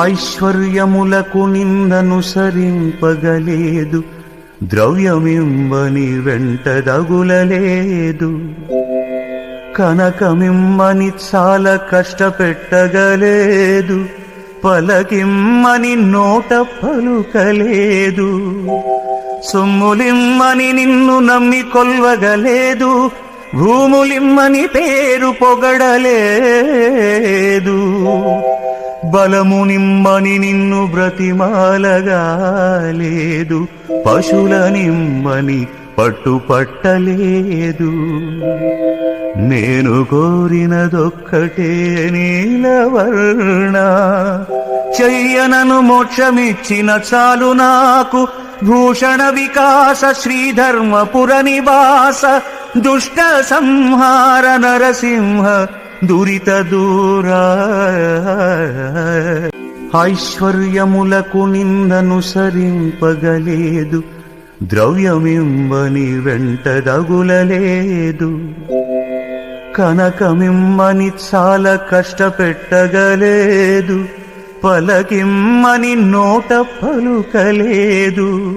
ఐశ్వర్యములకు నిందనుసరింపగలేదు ద్రవ్యమింబని వెంటదగులలేదు కనకమిమ్మని చాలా కష్టపెట్టగలేదు పలకిమ్మని నోట పలుకలేదు. సొమ్ములిమ్మని నిన్ను నమ్మి కొల్వగలేదు భూములిమ్మని పేరు పొగడలేదు. బలము నిమ్మని నిన్ను బ్రతిమాలగాలేదు. పశుల నిమ్మని పట్టుపట్టలేదు. నేను కోరినదొక్కటే నీలవర్ణ చెయ్యనను మోక్షమిచ్చిన చాలు నాకు. భూషణ వికాస శ్రీధర్మపుర నివాస. దుష్ట సంహార నరసింహ దురిత దూరా. ఐశ్వర్యములకు నిందనుసరింపగలేదు ద్రవ్యమింబని వెంటదగులలేదు కనకమిమ్మని చాలా కష్టపెట్టగలేదు పలకిమ్మని నోట పలుకలేదు.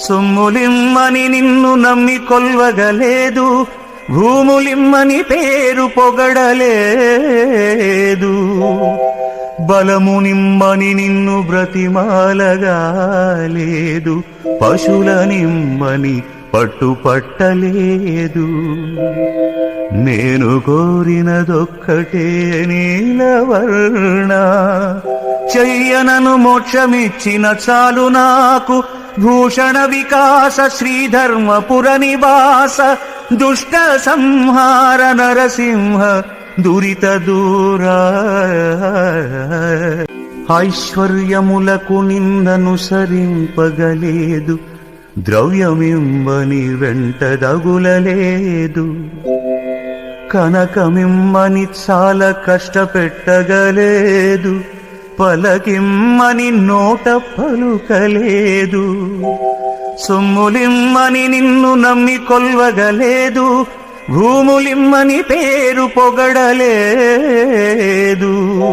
సొమ్ములిమ్మని నిన్ను నమ్మి కొల్వగలేదు భూములిమ్మని పేరు పొగడలేదు. బలము నిమ్మని నిన్ను బ్రతిమాలగాలేదు. పశుల నిమ్మని పట్టుపట్టలేదు నేను కోరినదొక్కటే నీలవర్ణ చెయ్యనను మోక్షమిచ్చిన చాలు నాకు భూషణ వికాస శ్రీధర్మపుర నివాస దుష్ట సంహార నరసింహ దురిత దూరా ఐశ్వర్యములకు నిందనుసరింపగలేదు ద్రవ్యమింబని వెంటదగులలేదు కనకమిమ్మని చాలా కష్టపెట్టగలేదు పలకిమ్మని నోట పలుకలేదు. సొమ్ములిమ్మని నిన్ను నమ్మి కొల్వగలేదు. భూములిమ్మని పేరు పొగడలేదు.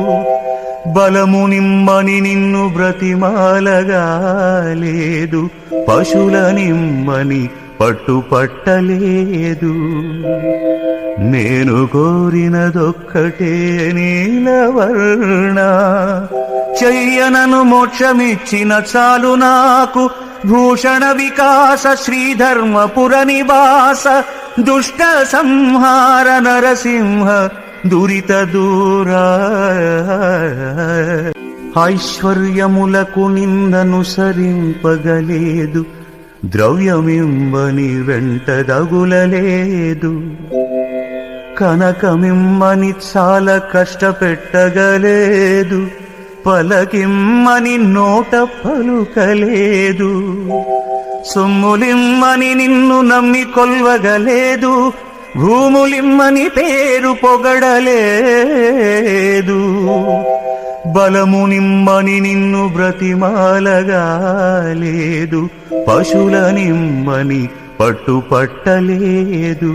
బలము నిమ్మని నిన్ను బ్రతిమాలగాలేదు. పశుల నిమ్మని పట్టుపట్టలేదు. నేను కోరినదొక్కటే నీలవర్ణ. చెయ్యనను మోక్షమిచ్చిన చాలు నాకు. భూషణ వికాస శ్రీధర్మపుర నివాస దుష్ట సంహార నరసింహ దురిత దూరా. ఐశ్వర్యములకు నిందను సరింపగలేదు. ద్రవ్యమిమ్మని వెంటదగులలేదు కనకమిమ్మని చాలా కష్టపెట్టగలేదు. పలకిమ్మని నోట పలుకలేదు. సొమ్ములిమ్మని నిన్ను నమ్మి కొల్వగలేదు. భూములిమ్మని పేరు పొగడలేదు. బలము నిమ్మని నిన్ను బ్రతిమాలగాలేదు. పశుల నిమ్మని పట్టుపట్టలేదు.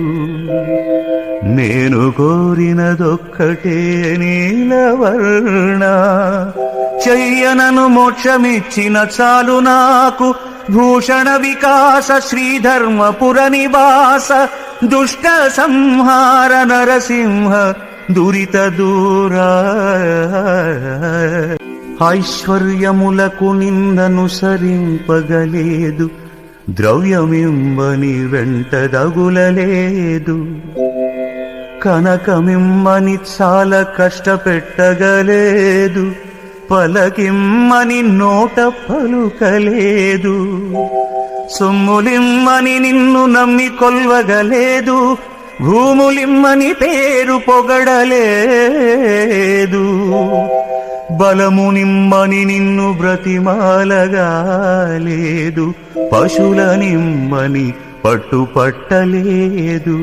నేను కోరినదొక్కటే నీలవర్ణ చెయ్యనను మోక్షమిచ్చిన చాలు నాకు. భూషణ వికాస శ్రీధర్మపుర నివాస. దుష్ట సంహార నరసింహ దురిత దూరా. ఐశ్వర్యములకు నిందనుసరింపగలేదు ద్రవ్యమింబని వెంటదగులలేదు కనకమిమ్మని చాలా కష్టపెట్టగలేదు పలకిమ్మని నోట పలుకలేదు. సొమ్ములిమ్మని నిన్ను నమ్మి కొల్వగలేదు భూములిమ్మని పేరు పొగడలేదు. బలము నిమ్మని నిన్ను బ్రతిమాలగాలేదు. పశుల నిమ్మని పట్టుపట్టలేదు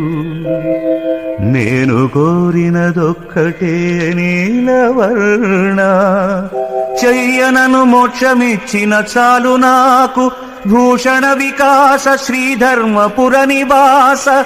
నేను కోరినదొక్కటే నీలవర్ణ చెయ్యనను మోక్షమిచ్చిన చాలు నాకు. భూషణ వికాస శ్రీధర్మపుర నివాస.